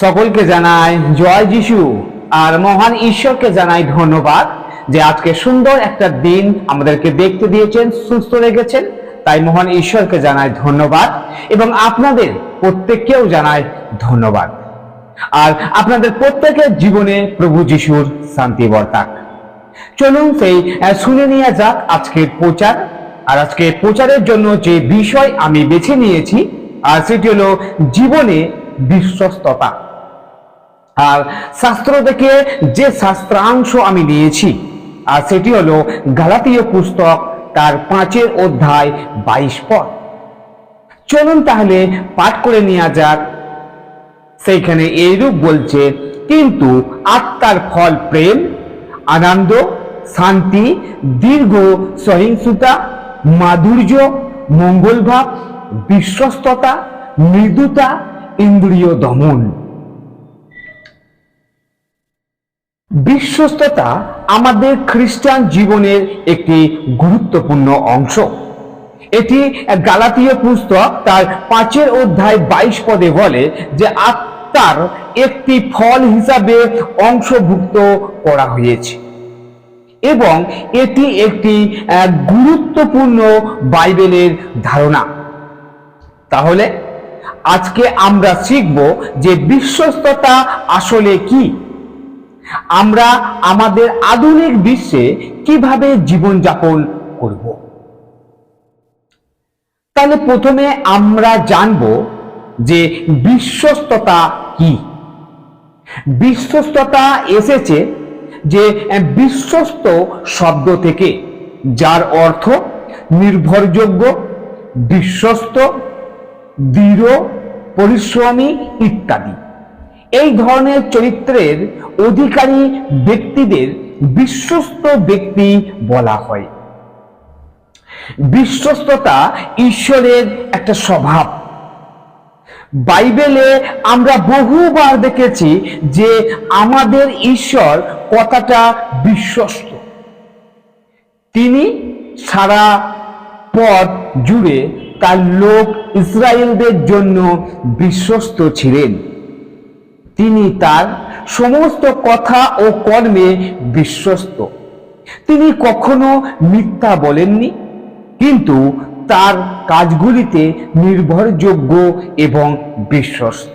সকলকে জানাই জয় যিশু। আর মহান ঈশ্বরকে জানাই ধন্যবাদ যে আজকে সুন্দর একটা দিন আমাদেরকে দেখতে দিয়েছেন, সুস্থ রেখেছেন। তাই মহান ঈশ্বরকে জানাই ধন্যবাদ এবং আপনাদের প্রত্যেককেও জানাই ধন্যবাদ। আর আপনাদের প্রত্যেকের জীবনে প্রভু যিশুর শান্তি বর্তাক। চলুন সেই শুনে নিয়ে যাক আজকের প্রচার। আর আজকে প্রচারের জন্য যে বিষয় আমি বেছে নিয়েছি, আর সেটি হলো জীবনে বিশ্বস্ততা। আর শাস্ত্র থেকে যে শাস্ত্রাংশ আমি নিয়েছি, আর সেটি হলো গালাতীয় পুস্তক, তার পাঁচের অধ্যায় বাইশ পদ। চলুন তাহলে পাঠ করে নেওয়া যাক। সেইখানে এইরূপ বলছে, কিন্তু আত্মার ফল প্রেম, আনন্দ, শান্তি, দীর্ঘ সহিংসতা, মাধুর্য মঙ্গলভাব বিশ্বস্ততা, মৃদুতা, ইন্দ্রিয় দমন। বিশ্বস্ততা আমাদের খ্রিস্টান জীবনের একটি গুরুত্বপূর্ণ অংশ। এটি গালাতীয় পুস্তক, তার পাঁচের অধ্যায় বাইশ পদে বলে যে আত্মার একটি ফল হিসাবে অংশভুক্ত করা হয়েছে। এবং এটি একটি গুরুত্বপূর্ণ বাইবেলের ধারণা। তাহলে আজকে আমরা শিখব যে বিশ্বস্ততা আসলে কি। আমরা আমাদের আধুনিক বিশ্বে কীভাবে জীবনযাপন করব? তাহলে প্রথমে আমরা জানব যে বিশ্বস্ততা কি? বিশ্বস্ততা এসেছে যে বিশ্বস্ত শব্দ থেকে, যার অর্থ নির্ভরযোগ্য, বিশ্বস্ত, দৃঢ়, পরিশ্রমী ইত্যাদি। এই ধরনের চরিত্রের অধিকারী ব্যক্তিদের বিশ্বস্ত ব্যক্তি বলা হয়। বিশ্বস্ততা ঈশ্বরের একটা স্বভাব। বাইবেলে আমরা বহুবার দেখেছি যে আমাদের ঈশ্বর কথাটা বিশ্বস্ত। তিনি সারা পথ জুড়ে তার লোক ইসরায়েলদের জন্য বিশ্বস্ত ছিলেন। তিনি তার সমস্ত কথা ও কর্মে বিশ্বস্ত। তিনি কখনো মিথ্যা বলেননি, কিন্তু তার কাজগুলিতে নির্ভরযোগ্য এবং বিশ্বস্ত।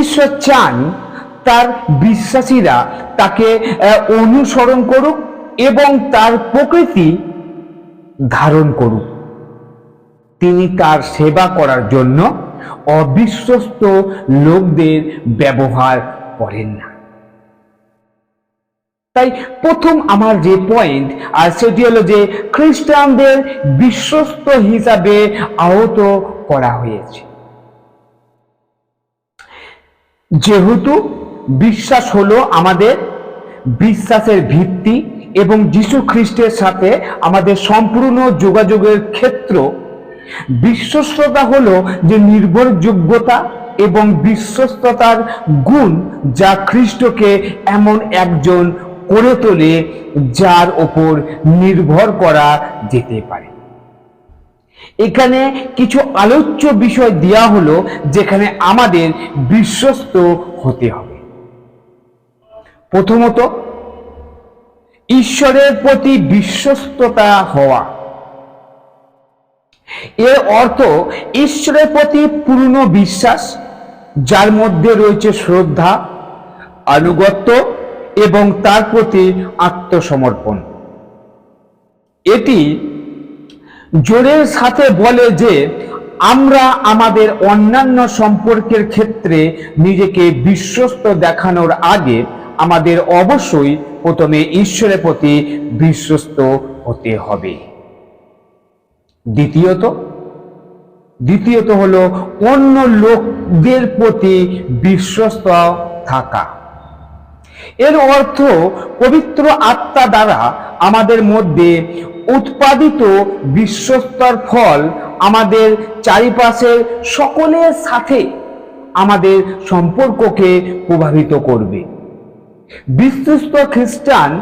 ঈশ্বর চান তার বিশ্বাসীরা তাকে অনুসরণ করুক এবং তার প্রকৃতি ধারণ করুক। তিনি তার সেবা করার জন্য অবিশ্বস্ত লোকদের ব্যবহার করেন না। তাই প্রথম আমার যে পয়েন্ট আর সেটি হলো যে খ্রিস্টানদের বিশ্বস্ত হিসাবে আহত করা হয়েছে। যেহেতু বিশ্বাস হলো আমাদের, বিশ্বাসের ভিত্তি এবং যীশু খ্রিস্টের সাথে আমাদের সম্পূর্ণ যোগাযোগের ক্ষেত্র বিশ্বস্ততা হলো যে নির্ভরযোগ্যতা এবং বিশ্বস্ততার গুণ যা খ্রিস্টকে এমন একজন করে তোলে যার ওপর নির্ভর করা যেতে পারে। এখানে কিছু আলোচ্য বিষয় দেওয়া হলো যেখানে আমাদের বিশ্বস্ত হতে হবে। প্রথমত, ঈশ্বরের প্রতি বিশ্বস্ততা হওয়া। এর অর্থ ঈশ্বরের প্রতি পূর্ণ বিশ্বাস, যার মধ্যে রয়েছে শ্রদ্ধা, আনুগত্য এবং তার প্রতি আত্মসমর্পণ। এটি জোরের সাথে বলে যে আমরা আমাদের অন্যান্য সম্পর্কের ক্ষেত্রে নিজেকে বিশ্বস্ত দেখানোর আগে আমাদের অবশ্যই প্রথমে ঈশ্বরের প্রতি বিশ্বস্ত হতে হবে। দ্বিতীয়ত দ্বিতীয়ত হলো অন্য লোকদের প্রতি বিশ্বস্ত থাকা। এর অর্থ পবিত্র আত্মা দ্বারা আমাদের মধ্যে উৎপাদিত বিশ্বস্তর ফল আমাদের চারিপাশের সকলের সাথে আমাদের সম্পর্ককে প্রভাবিত করবে। বিশ্বস্ত খ্রিস্টান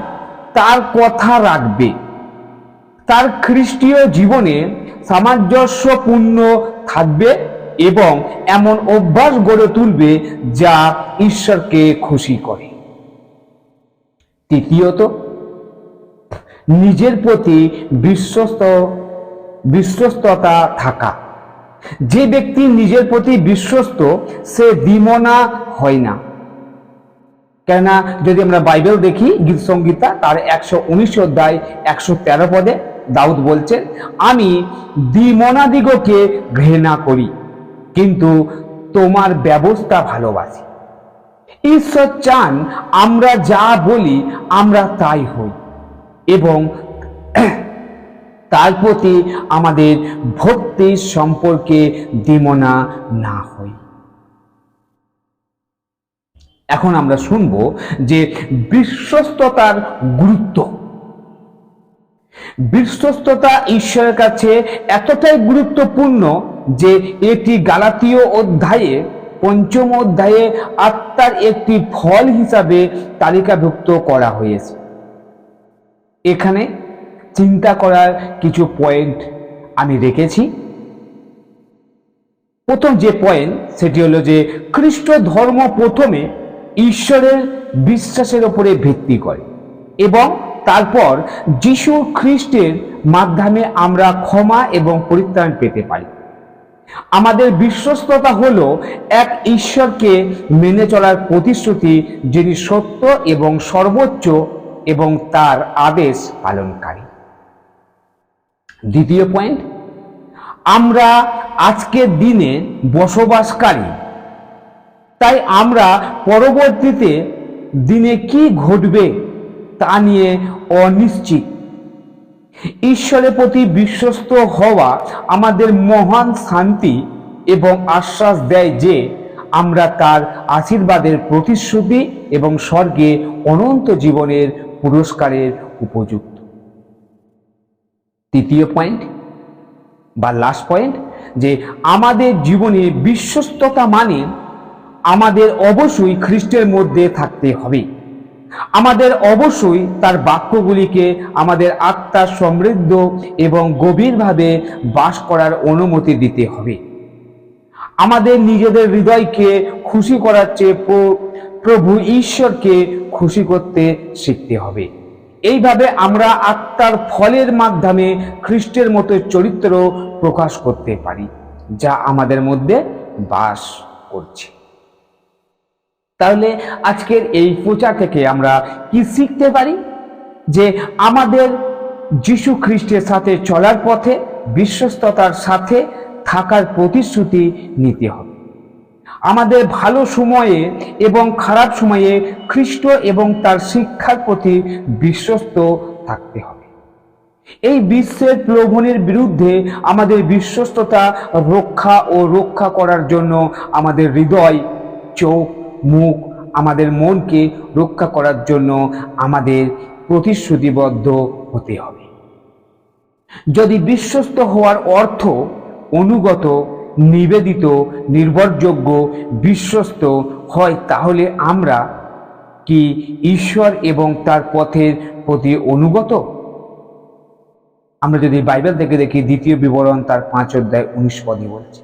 তার কথা রাখবে। তার খ্রিস্টীয় জীবনে সামঞ্জস্যপূর্ণ থাকবে এবং এমন অভ্যাস গড়ে তুলবে যা ঈশ্বরকে খুশি করে। তৃতীয়ত, নিজের প্রতি বিশ্বস্ত, বিশ্বস্ততা থাকা। যে ব্যক্তি নিজের প্রতি বিশ্বস্ত, সে দিমনা হয় না। কেননা, যদি আমরা বাইবেল দেখি, গীত সংগীতা তার একশো উনিশ অধ্যায় একশো তেরো পদে দাউদ বলছেন আমি দিমনাদিগকে ঘৃণা করি, কিন্তু তোমার ব্যবস্থা ভালোবাসি। ঈশ্বর চান আমরা যা বলি, আমরা তাই হই এবং তার প্রতি আমাদের ভক্তির সম্পর্কে দিমনা না হই। এখন আমরা শুনব যে বিশ্বস্ততার গুরুত্ব বিশ্বস্ততা ঈশ্বরের কাছে এতটাই গুরুত্বপূর্ণ যে এটি গালাতীয় অধ্যায়ে, পঞ্চম অধ্যায়ে আত্মার একটি ফল হিসাবে তালিকাভুক্ত করা হয়েছে। এখানে চিন্তা করার কিছু পয়েন্ট আমি রেখেছি। প্রথম যে পয়েন্ট, সেটি হলো যে খ্রিস্ট ধর্ম প্রথমে ঈশ্বরের বিশ্বাসের উপরে ভিত্তি করে এবং তারপর যিশু খ্রিস্টের মাধ্যমে আমরা ক্ষমা এবং পরিত্রাণ পেতে পারি। আমাদের বিশ্বস্ততা হল এক ঈশ্বরকে মেনে চলার প্রতিশ্রুতি যিনি সত্য এবং সর্বোচ্চ এবং তার আদেশ পালনকারী। দ্বিতীয় পয়েন্ট, আমরা আজকের দিনে বসবাসকারী। তাই আমরা পরবর্তীতে দিনে কি ঘটবে তা নিয়ে অনিশ্চিত। ঈশ্বরের প্রতি বিশ্বস্ত হওয়া আমাদের মহান শান্তি এবং আশ্বাস দেয় যে আমরা তার আশীর্বাদের প্রতিশ্রুতি এবং স্বর্গে অনন্ত জীবনের পুরস্কারের উপযুক্ত। তৃতীয় পয়েন্ট বা লাস্ট পয়েন্ট যে আমাদের জীবনে বিশ্বস্ততা মানে আমাদের অবশ্যই খ্রিস্টের মধ্যে থাকতে হবে। আমাদের অবশ্যই তার বাক্যগুলিকে আমাদের আত্মার সমৃদ্ধ এবং গভীরভাবে বাস করার অনুমতি দিতে হবে। আমাদের নিজেদের হৃদয়কে খুশি করার চেয়ে প্রভু ঈশ্বরকে খুশি করতে শিখতে হবে। এইভাবে আমরা আত্মার ফলের মাধ্যমে খ্রিস্টের মতো চরিত্র প্রকাশ করতে পারি, যা আমাদের মধ্যে বাস করছে। তাহলে আজকের এই প্রচার থেকে আমরা কি শিখতে পারি? যে আমাদের যিশু খ্রিস্টের সাথে চলার পথে, বিশ্বস্ততার সাথে থাকার প্রতিশ্রুতি নিতে হবে। আমাদের ভালো সময়ে এবং খারাপ সময়ে খ্রিস্ট এবং তার শিক্ষার প্রতি বিশ্বস্ত থাকতে হবে। এই বিশ্বের প্রলোভনের বিরুদ্ধে আমাদের বিশ্বস্ততা রক্ষা ও রক্ষা করার জন্য আমাদের হৃদয়, চোখ মুখ আমাদের মনকে রক্ষা করার জন্য আমাদের প্রতিশ্রুতিবদ্ধ হতে হবে। যদি বিশ্বস্ত হওয়ার অর্থ অনুগত, নিবেদিত, নির্ভরযোগ্য বিশ্বস্ত হয়, তাহলে আমরা কি ঈশ্বর এবং তার পথের প্রতি অনুগত? আমরা যদি বাইবেল থেকে দেখি, দ্বিতীয় বিবরণ তার পাঁচ অধ্যায় উনিশ পদে বলছে,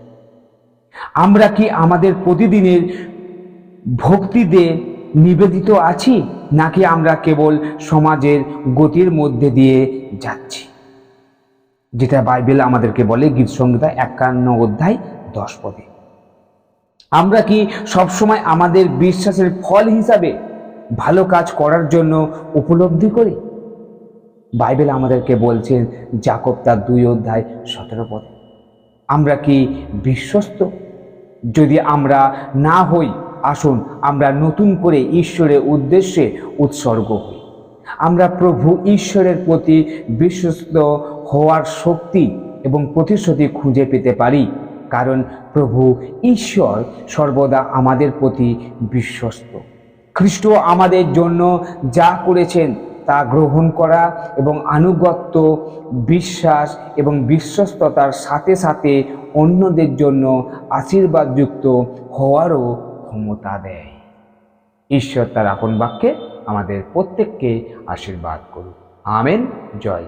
আমরা কি আমাদের প্রতিদিনের ভক্তিতে নিবেদিত আছি, নাকি আমরা কেবল সমাজের গতির মধ্যে দিয়ে যাচ্ছি? যেটা বাইবেল আমাদেরকে বলে, গীত সংহিতা একান্ন অধ্যায় দশ পদে। আমরা কি সবসময় আমাদের বিশ্বাসের ফল হিসাবে ভালো কাজ করার জন্য উপলব্ধি করি? বাইবেল আমাদেরকে বলছেন জাকব তার দুই অধ্যায় সতেরো পদে। আমরা কি বিশ্বস্ত? যদি আমরা না হই আসুন, আমরা নতুন করে ঈশ্বরের উদ্দেশ্যে উৎসর্গ হই। আমরা প্রভু ঈশ্বরের প্রতি বিশ্বস্ত হওয়ার শক্তি এবং প্রতিশ্রুতি খুঁজে পেতে পারি, কারণ প্রভু ঈশ্বর সর্বদা আমাদের প্রতি বিশ্বস্ত। খ্রিস্ট আমাদের জন্য যা করেছেন তা গ্রহণ করা এবং আনুগত্য, বিশ্বাস এবং বিশ্বস্ততার সাথে সাথে অন্যদের জন্য আশীর্বাদযুক্ত হওয়ারও ক্ষমতা দেয়। ঈশ্বর তার আপন বাক্যে আমাদের প্রত্যেককে আশীর্বাদ করুন আমেন। জয়